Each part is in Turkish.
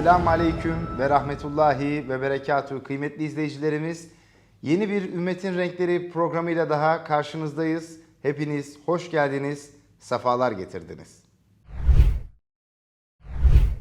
Esselamu Aleyküm ve Rahmetullahi ve Berekatuhu kıymetli izleyicilerimiz. Yeni bir Ümmetin Renkleri programıyla daha karşınızdayız. Hepiniz hoş geldiniz, sefalar getirdiniz.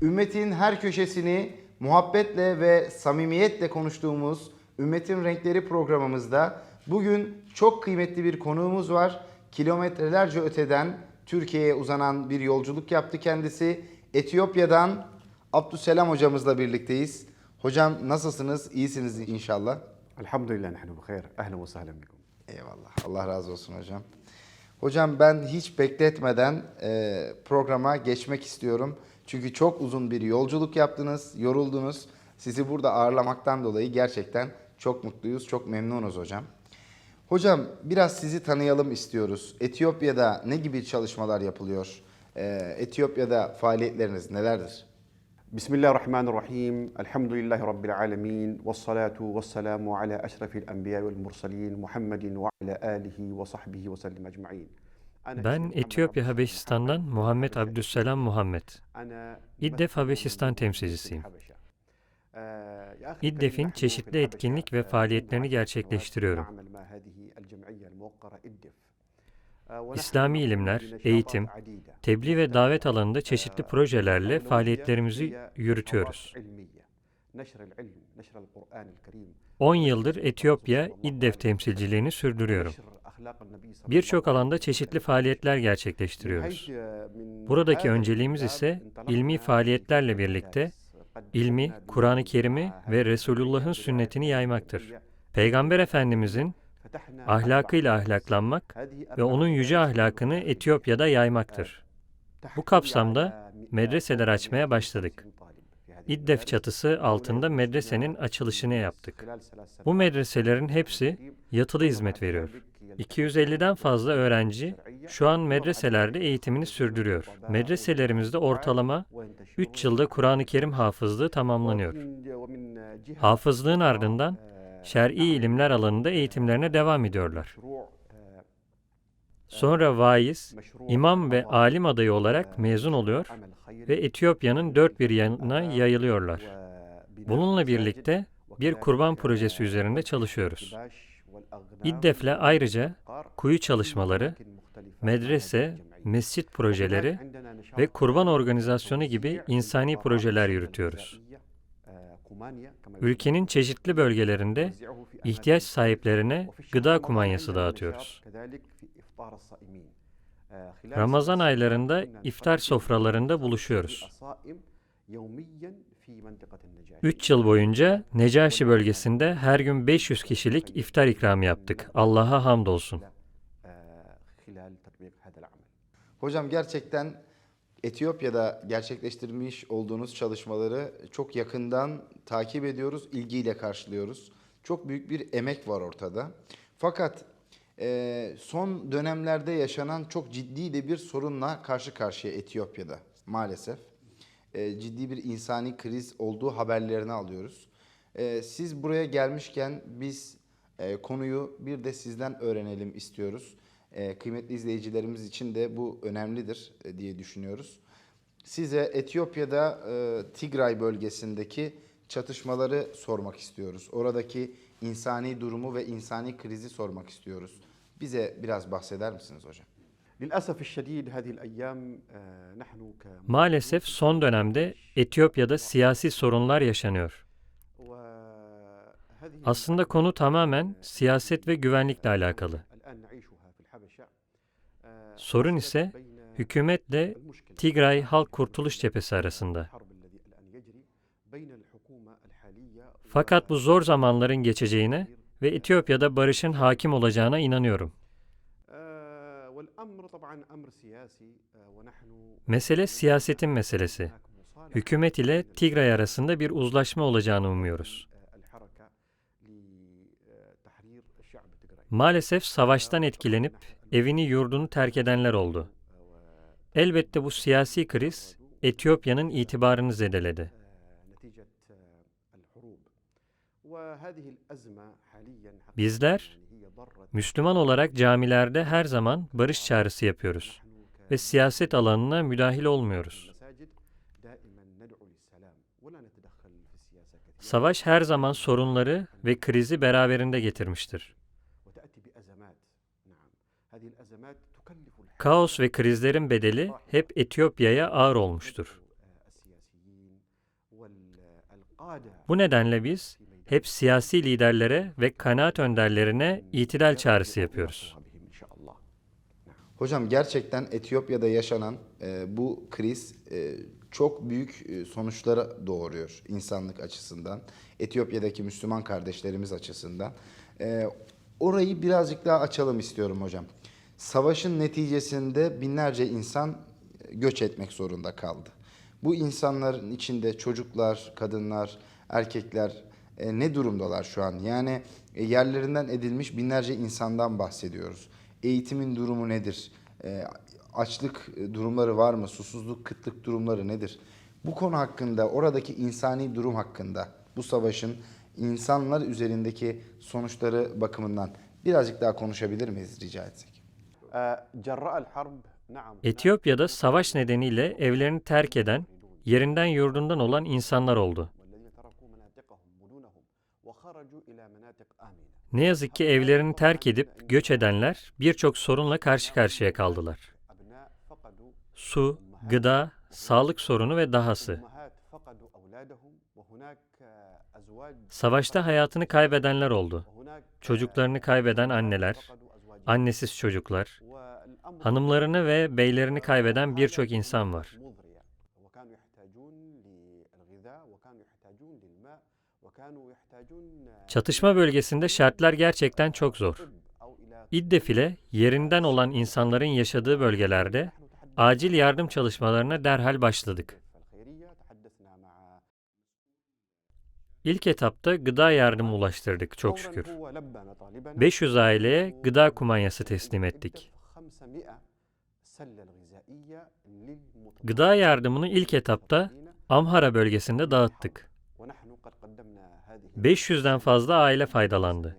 Ümmetin her köşesini muhabbetle ve samimiyetle konuştuğumuz Ümmetin Renkleri programımızda bugün çok kıymetli bir konuğumuz var. Kilometrelerce öteden Türkiye'ye uzanan bir yolculuk yaptı kendisi. Etiyopya'dan Abdüselam hocamızla birlikteyiz. Hocam nasılsınız? İyisiniz inşallah. Elhamdülillah nahnu bihayr. Ehlen ve sehlen bikum. Eyvallah. Allah razı olsun hocam. Hocam ben hiç bekletmeden e, programa geçmek istiyorum. Çünkü çok uzun bir yolculuk yaptınız, yoruldunuz. Sizi burada ağırlamaktan dolayı gerçekten çok mutluyuz, çok memnunuz hocam. Hocam biraz sizi tanıyalım istiyoruz. Etiyopya'da ne gibi çalışmalar yapılıyor? E, Etiyopya'da faaliyetleriniz nelerdir? بسم الله الرحمن الرحيم الحمد لله رب العالمين والصلاة والسلام على أشرف الأنبياء والمرسلين محمد وعلى آله وصحبه وسلم أجمعين Ben Etiyopya Habeşistan'dan Muhammed Abdüsselam Muhammed. İddef Habeşistan temsilcisiyim. İddef'in çeşitli etkinlik ve faaliyetlerini gerçekleştiriyorum. İslami ilimler, eğitim, tebliğ ve davet alanında çeşitli projelerle faaliyetlerimizi yürütüyoruz. 10 yıldır Etiyopya İddef temsilciliğini sürdürüyorum. Birçok alanda çeşitli faaliyetler gerçekleştiriyoruz. Buradaki önceliğimiz ise ilmi faaliyetlerle birlikte ilmi, Kur'an-ı Kerim'i ve Resulullah'ın sünnetini yaymaktır. Peygamber Efendimizin ahlakıyla ahlaklanmak ve onun yüce ahlakını Etiyopya'da yaymaktır. Bu kapsamda medreseler açmaya başladık. İddef çatısı altında medresenin açılışını yaptık. Bu medreselerin hepsi yatılı hizmet veriyor. 250'den fazla öğrenci şu an medreselerde eğitimini sürdürüyor. Medreselerimizde ortalama 3 yılda Kur'an-ı Kerim hafızlığı tamamlanıyor. Hafızlığın ardından şer'i ilimler alanında eğitimlerine devam ediyorlar. Sonra vaiz, imam ve alim adayı olarak mezun oluyor ve Etiyopya'nın dört bir yanına yayılıyorlar. Bununla birlikte bir kurban projesi üzerinde çalışıyoruz. İddef'le ayrıca kuyu çalışmaları, medrese, mescit projeleri ve kurban organizasyonu gibi insani projeler yürütüyoruz. Ülkenin çeşitli bölgelerinde ihtiyaç sahiplerine gıda kumanyası dağıtıyoruz. Ramazan aylarında iftar sofralarında buluşuyoruz. 3 yıl boyunca Necaşi bölgesinde her gün 500 kişilik iftar ikramı yaptık. Allah'a hamdolsun. Hocam gerçekten Etiyopya'da gerçekleştirmiş olduğunuz çalışmaları çok yakından takip ediyoruz, ilgiyle karşılıyoruz. Çok büyük bir emek var ortada. Fakat e, son dönemlerde yaşanan çok ciddi de bir sorunla karşı karşıya Etiyopya'da maalesef. E, ciddi bir insani kriz olduğu haberlerini alıyoruz. E, siz buraya gelmişken biz e, konuyu bir de sizden öğrenelim istiyoruz. Ee, kıymetli izleyicilerimiz için de bu önemlidir e, diye düşünüyoruz. Size Etiyopya'da e, Tigray bölgesindeki çatışmaları sormak istiyoruz. Oradaki insani durumu ve insani krizi sormak istiyoruz. Bize biraz bahseder misiniz hocam? Maalesef son dönemde Etiyopya'da siyasi sorunlar yaşanıyor. Aslında konu tamamen siyaset ve güvenlikle alakalı. Sorun ise hükümetle Tigray Halk Kurtuluş Cephesi arasında. Fakat bu zor zamanların geçeceğine ve Etiyopya'da barışın hakim olacağına inanıyorum. Mesele siyasetin meselesi. Hükümet ile Tigray arasında bir uzlaşma olacağını umuyoruz. Maalesef savaştan etkilenip evini yurdunu terk edenler oldu. Elbette bu siyasi kriz Etiyopya'nın itibarını zedeledi. Bizler Müslüman olarak camilerde her zaman barış çağrısı yapıyoruz ve siyaset alanına müdahil olmuyoruz. Savaş her zaman sorunları ve krizi beraberinde getirmiştir. Kaos ve krizlerin bedeli hep Etiyopya'ya ağır olmuştur. Bu nedenle biz hep siyasi liderlere ve kanaat önderlerine itidal çağrısı yapıyoruz. Hocam gerçekten Etiyopya'da yaşanan e, bu kriz e, çok büyük e, sonuçlara doğuruyor insanlık açısından. Etiyopya'daki Müslüman kardeşlerimiz açısından. E, orayı birazcık daha açalım istiyorum hocam. Savaşın neticesinde binlerce insan göç etmek zorunda kaldı. Bu insanların içinde çocuklar, kadınlar, erkekler e, ne durumdalar şu an? Yani e, yerlerinden edilmiş binlerce insandan bahsediyoruz. Eğitimin durumu nedir? E, açlık e, durumları var mı? Susuzluk, kıtlık durumları nedir? Bu konu hakkında, oradaki insani durum hakkında, bu savaşın insanlar üzerindeki sonuçları bakımından birazcık daha konuşabilir miyiz rica etsek? Etiyopya'da savaş nedeniyle evlerini terk eden, yerinden yurdundan olan insanlar oldu. Ne yazık ki evlerini terk edip göç edenler birçok sorunla karşı karşıya kaldılar. Su, gıda, sağlık sorunu ve dahası. Savaşta hayatını kaybedenler oldu. Çocuklarını kaybeden anneler, annesiz çocuklar, hanımlarını ve beylerini kaybeden birçok insan var. Çatışma bölgesinde şartlar gerçekten çok zor. İdde file yerinden olan insanların yaşadığı bölgelerde acil yardım çalışmalarına derhal başladık. İlk etapta gıda yardımı ulaştırdık çok şükür. 500 aileye gıda kumanyası teslim ettik. Gıda yardımını ilk etapta Amhara bölgesinde dağıttık. 500'den fazla aile faydalandı.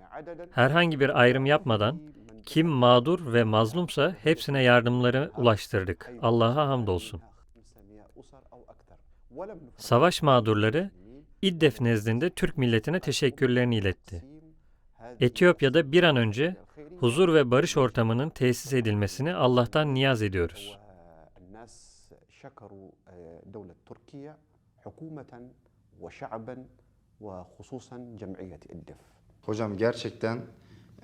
Herhangi bir ayrım yapmadan kim mağdur ve mazlumsa hepsine yardımları ulaştırdık. Allah'a hamdolsun. Savaş mağdurları İddef nezdinde Türk milletine teşekkürlerini iletti. Etiyopya'da bir an önce huzur ve barış ortamının tesis edilmesini Allah'tan niyaz ediyoruz. Hocam gerçekten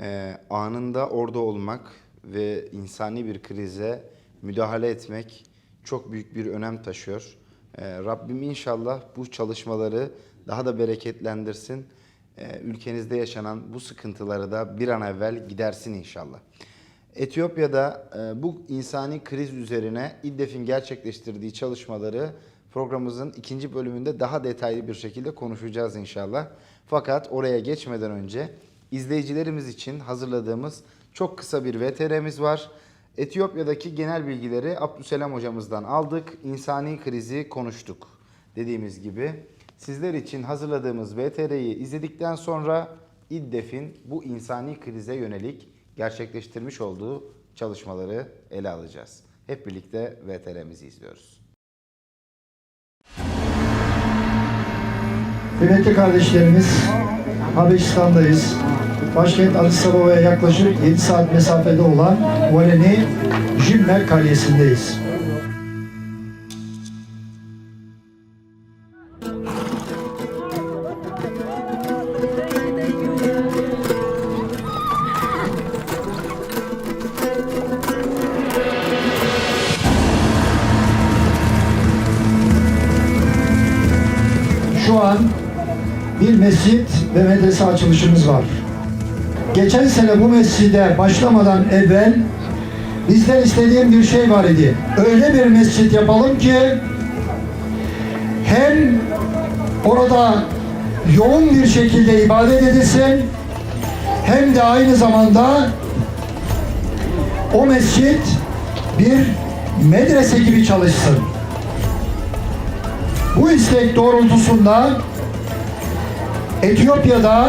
e, anında orada olmak ve insani bir krize müdahale etmek çok büyük bir önem taşıyor. E, Rabbim inşallah bu çalışmaları daha da bereketlendirsin. E, ülkenizde yaşanan bu sıkıntıları da bir an evvel gidersin inşallah. Etiyopya'da e, bu insani kriz üzerine İDDEF'in gerçekleştirdiği çalışmaları programımızın ikinci bölümünde daha detaylı bir şekilde konuşacağız inşallah. Fakat oraya geçmeden önce izleyicilerimiz için hazırladığımız çok kısa bir VTR'miz var. Etiyopya'daki genel bilgileri Abdüselam hocamızdan aldık. İnsani krizi konuştuk. Dediğimiz gibi sizler için hazırladığımız VTR'yi izledikten sonra İDDEF'in bu insani krize yönelik gerçekleştirmiş olduğu çalışmaları ele alacağız. Hep birlikte VTR'mizi izliyoruz. Kıymetli kardeşlerimiz, Habeşistan'dayız. Başkent Addis Ababa'ya yaklaşık 7 saat mesafede olan Valeni Jilmer Kalesi'ndeyiz. Şu an bir mescit ve medrese açılışımız var. Geçen sene bu mescide başlamadan evvel bizden istediğim bir şey var idi. Öyle bir mescit yapalım ki hem orada yoğun bir şekilde ibadet edilsin hem de aynı zamanda o mescit bir medrese gibi çalışsın. Bu istek doğrultusunda Etiyopya'da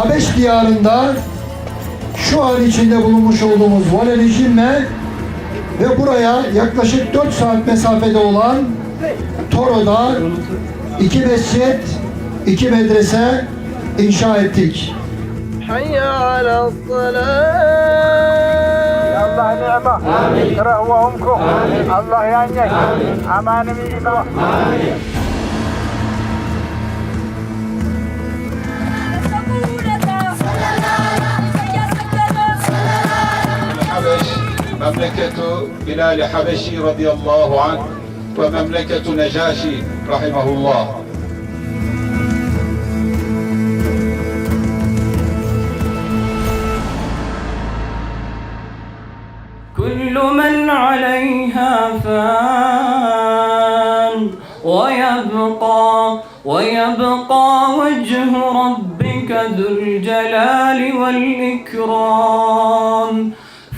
Habeş diyarında şu an içinde bulunmuş olduğumuz Valenijin'le ve buraya yaklaşık 4 saat mesafede olan Toro'da iki mescit, iki medrese inşa ettik. Allah ni'me. Amin. Kırıh ve humkuh. Allah yengeç. Amanimi ilah. Amin. مملكة بلال حبشي رضي الله عنه ومملكة نجاشي رحمه الله. كل من عليها فان ويبقى ويبقى وجه ربك ذو الجلال والإكرام.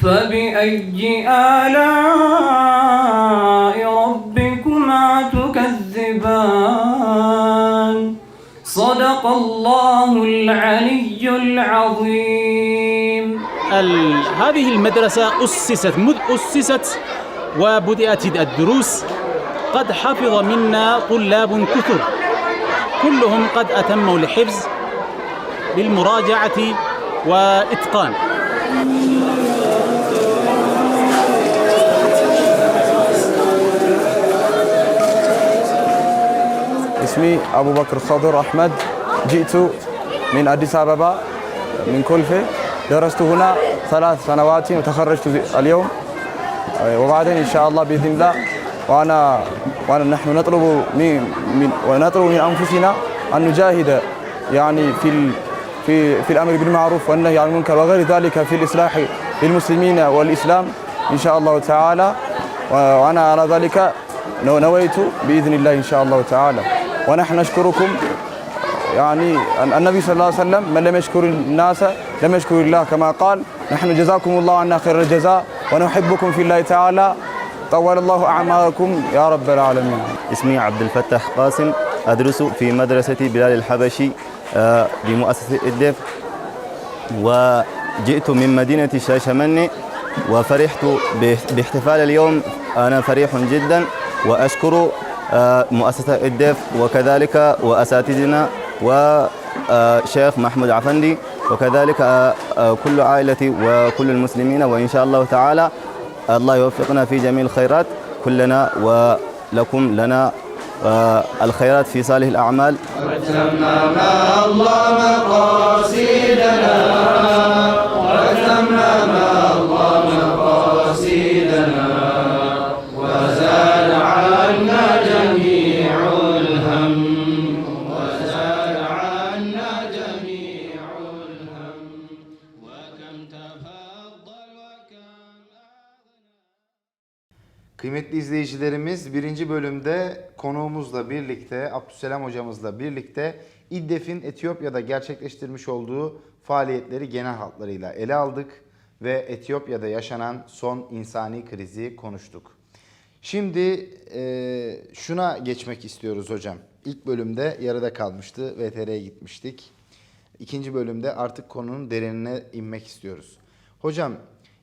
فبأي آلاء ربكما تكذبان؟ صدق الله العلي العظيم. ال- هذه المدرسة أسست مذ أسست وبدأت الدروس. قد حفظ منا طلاب كثر. كلهم قد أتموا الحفظ بالمراجعة وإتقان. اسمي أبو بكر خضر أحمد جئت من أديس أبابا من كلفة درست هنا ثلاث سنوات وتخرجت اليوم. وبعدين إن شاء الله بإذن الله وأنا وأنا نحن نطلب من, من ونطلب من أنفسنا أن نجاهد يعني في ال في في الأمر بالمعروف والنهي عن المنكر وغير ذلك في الإصلاح للمسلمين والإسلام إن شاء الله تعالى. وأنا على ذلك نو- نويت بإذن الله إن شاء الله تعالى. ونحن نشكركم. يعني النبي صلى الله عليه وسلم من لم يشكر الناس لم يشكر الله كما قال. نحن جزاكم الله عنا خير الجزاء ونحبكم في الله تعالى. طول الله أعماركم يا رب العالمين. اسمي عبد الفتاح قاسم أدرس في مدرسة بلال الحبشي آه، بمؤسسة إدلب. وجئت من مدينة شاشمني وفرحت باح- باحتفال اليوم. أنا فرح جدا وأشكر مؤسسة إدلب وكذلك وأساتذتنا وشيخ محمود عفندي وكذلك آه، آه، كل عائلتي وكل المسلمين وإن شاء الله تعالى الله يوفقنا في جميع الخيرات كلنا ولكم لنا آه، الخيرات في صالح الأعمال. Kıymetli izleyicilerimiz birinci bölümde konuğumuzla birlikte Abdüselam hocamızla birlikte İDDEF'in Etiyopya'da gerçekleştirmiş olduğu faaliyetleri genel hatlarıyla ele aldık ve Etiyopya'da yaşanan son insani krizi konuştuk. Şimdi e, şuna geçmek istiyoruz hocam. İlk bölümde yarıda kalmıştı, VTR'ye gitmiştik. İkinci bölümde artık konunun derinine inmek istiyoruz. Hocam,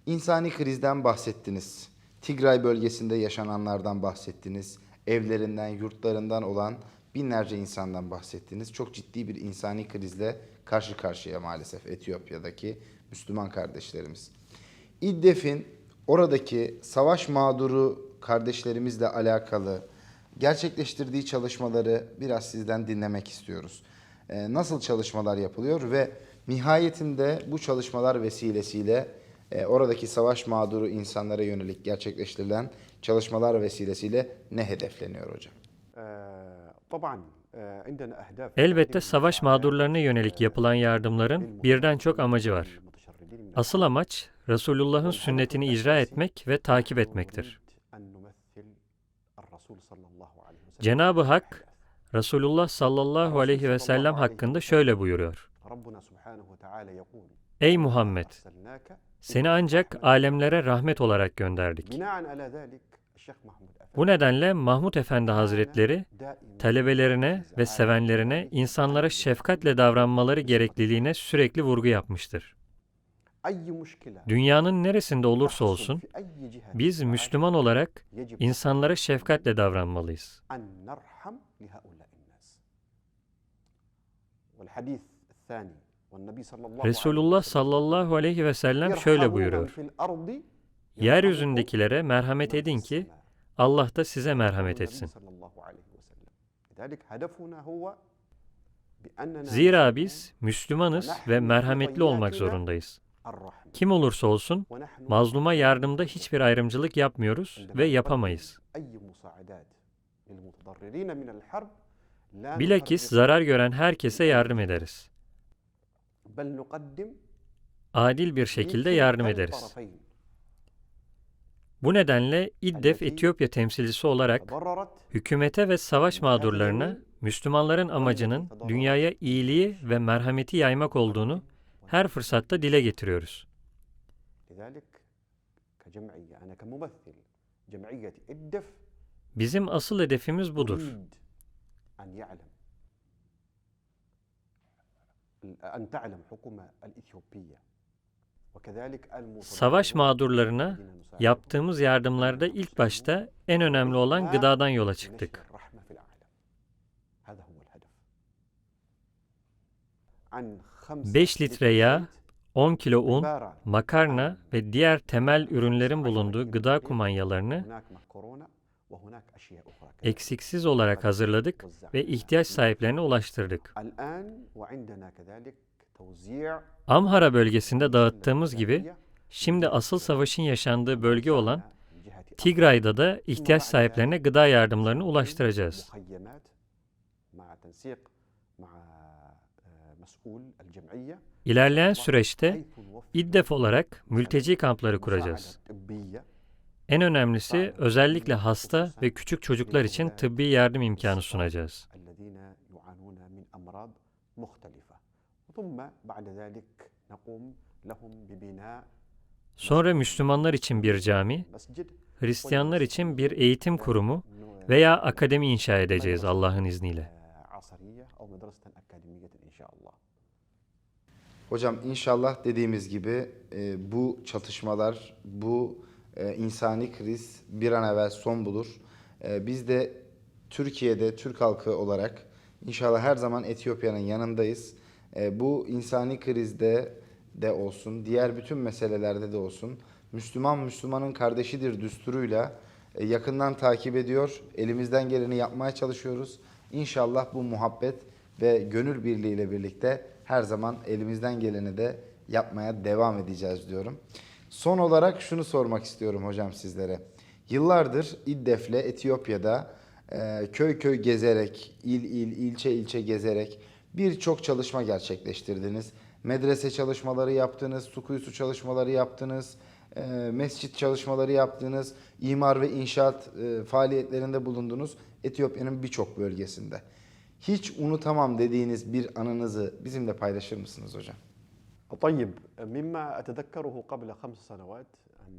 insani krizden bahsettiniz. Tigray bölgesinde yaşananlardan bahsettiniz. Evlerinden, yurtlarından olan binlerce insandan bahsettiniz. Çok ciddi bir insani krizle karşı karşıya maalesef Etiyopya'daki Müslüman kardeşlerimiz. İddef'in oradaki savaş mağduru kardeşlerimizle alakalı gerçekleştirdiği çalışmaları biraz sizden dinlemek istiyoruz. Ee, nasıl çalışmalar yapılıyor ve nihayetinde bu çalışmalar vesilesiyle e, oradaki savaş mağduru insanlara yönelik gerçekleştirilen çalışmalar vesilesiyle ne hedefleniyor hocam? Elbette savaş mağdurlarına yönelik yapılan yardımların birden çok amacı var. Asıl amaç Resulullah'ın sünnetini icra etmek ve takip etmektir. Cenab-ı Hak Resulullah sallallahu aleyhi ve sellem hakkında şöyle buyuruyor. Ey Muhammed! أرسلناك Seni ancak alemlere rahmet olarak gönderdik. بناء على ذلك الشيخ محمود أفندي Bu nedenle Mahmud Efendi Hazretleri دائما talebelerine ve sevenlerine insanlara şefkatle davranmaları gerekliliğine sürekli vurgu yapmıştır. أي مشكلة Dünyanın neresinde olursa تحصل olsun في أي جهة biz من Müslüman olarak يجب insanlara şefkatle davranmalıyız. أن نرحم لهؤلاء الناس والحديث الثاني Resulullah sallallahu aleyhi ve sellem şöyle buyuruyor. Yeryüzündekilere merhamet edin ki Allah da size merhamet etsin. Zira biz Müslümanız ve merhametli olmak zorundayız. Kim olursa olsun mazluma yardımda hiçbir ayrımcılık yapmıyoruz ve yapamayız. Bilakis zarar gören herkese yardım ederiz adil bir şekilde yardım ederiz. Bu nedenle İddef Etiyopya temsilcisi olarak hükümete ve savaş mağdurlarına Müslümanların amacının dünyaya iyiliği ve merhameti yaymak olduğunu her fırsatta dile getiriyoruz. Bizim asıl hedefimiz budur. Savaş mağdurlarına yaptığımız yardımlarda ilk başta en önemli olan gıdadan yola çıktık. Beş litre yağ, 10 kilo un, makarna ve diğer temel ürünlerin bulunduğu gıda kumanyalarını Eksiksiz olarak hazırladık ve ihtiyaç sahiplerine ulaştırdık. Amhara bölgesinde dağıttığımız gibi şimdi asıl savaşın yaşandığı bölge olan Tigray'da da ihtiyaç sahiplerine gıda yardımlarını ulaştıracağız. İlerleyen süreçte İddef olarak mülteci kampları kuracağız. En önemlisi özellikle hasta ve küçük çocuklar için tıbbi yardım imkanı sunacağız. Sonra Müslümanlar için bir cami, Hristiyanlar için bir eğitim kurumu veya akademi inşa edeceğiz Allah'ın izniyle. Hocam inşallah dediğimiz gibi e, bu çatışmalar, bu e, insani kriz bir an evvel son bulur. E, biz de Türkiye'de Türk halkı olarak inşallah her zaman Etiyopya'nın yanındayız. E, bu insani krizde de olsun, diğer bütün meselelerde de olsun Müslüman Müslümanın kardeşidir düsturuyla e, yakından takip ediyor. Elimizden geleni yapmaya çalışıyoruz. İnşallah bu muhabbet ve gönül birliğiyle birlikte her zaman elimizden geleni de yapmaya devam edeceğiz diyorum. Son olarak şunu sormak istiyorum hocam sizlere. Yıllardır İddef'le Etiyopya'da e, köy köy gezerek, il il, ilçe ilçe gezerek birçok çalışma gerçekleştirdiniz. Medrese çalışmaları yaptınız, su kuyusu çalışmaları yaptınız, e, mescit çalışmaları yaptınız, imar ve inşaat e, faaliyetlerinde bulundunuz Etiyopya'nın birçok bölgesinde. Hiç unutamam dediğiniz bir anınızı bizimle paylaşır mısınız hocam? طيب مما أتذكره قبل خمس سنوات أن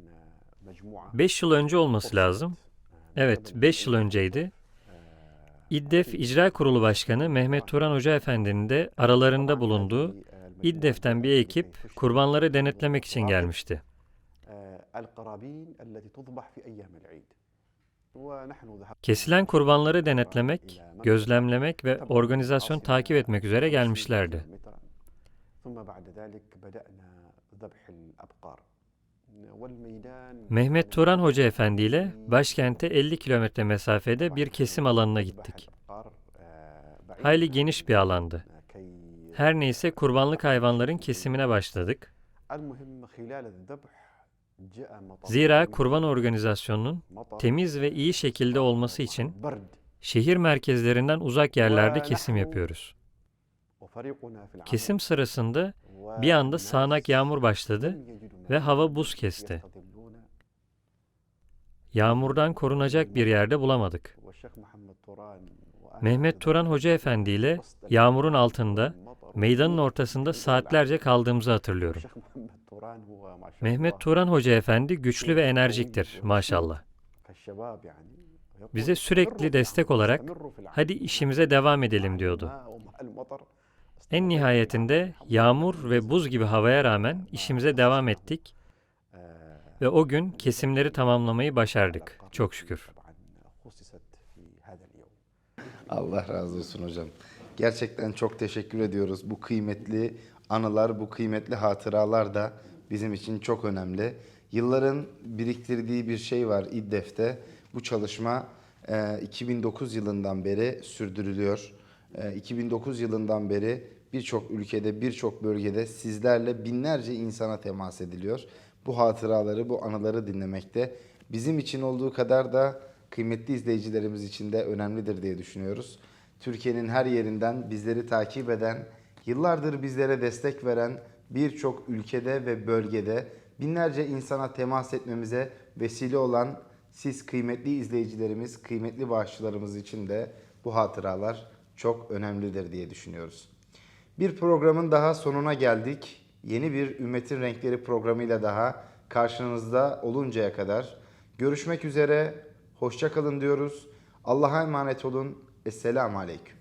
مجموعة 5 yıl önce olması lazım. Evet, 5 yıl önceydi. İddef İcra Kurulu Başkanı Mehmet Turan Hoca Efendi'nin de aralarında bulunduğu İddef'ten bir ekip kurbanları denetlemek için gelmişti. آه، القرابين التي تذبح في أيام العيد ونحن ذهبنا Kesilen kurbanları denetlemek, gözlemlemek ve organizasyon takip etmek üzere gelmişlerdi. Mehmet Turan Hoca Efendi ile başkente 50 kilometre mesafede bir kesim alanına gittik. Hayli geniş bir alandı. Her neyse kurbanlık hayvanların kesimine başladık. Zira kurban organizasyonunun temiz ve iyi şekilde olması için şehir merkezlerinden uzak yerlerde kesim yapıyoruz. Kesim sırasında bir anda sağanak yağmur başladı ve hava buz kesti. Yağmurdan korunacak bir yerde bulamadık. Mehmet Turan Hoca Efendi ile yağmurun altında, meydanın ortasında saatlerce kaldığımızı hatırlıyorum. Mehmet Turan Hoca Efendi güçlü ve enerjiktir maşallah. Bize sürekli destek olarak hadi işimize devam edelim diyordu. En nihayetinde yağmur ve buz gibi havaya rağmen işimize devam ettik ve o gün kesimleri tamamlamayı başardık. Çok şükür. Allah razı olsun hocam. Gerçekten çok teşekkür ediyoruz. Bu kıymetli anılar, bu kıymetli hatıralar da bizim için çok önemli. Yılların biriktirdiği bir şey var İDDEF'te. Bu çalışma e, 2009 yılından beri sürdürülüyor. E, 2009 yılından beri birçok ülkede, birçok bölgede sizlerle binlerce insana temas ediliyor. Bu hatıraları, bu anıları dinlemekte bizim için olduğu kadar da kıymetli izleyicilerimiz için de önemlidir diye düşünüyoruz. Türkiye'nin her yerinden bizleri takip eden, yıllardır bizlere destek veren birçok ülkede ve bölgede binlerce insana temas etmemize vesile olan siz kıymetli izleyicilerimiz, kıymetli bağışçılarımız için de bu hatıralar çok önemlidir diye düşünüyoruz. Bir programın daha sonuna geldik. Yeni bir Ümmetin Renkleri programıyla daha karşınızda oluncaya kadar görüşmek üzere. Hoşça kalın diyoruz. Allah'a emanet olun. Esselamu Aleyküm.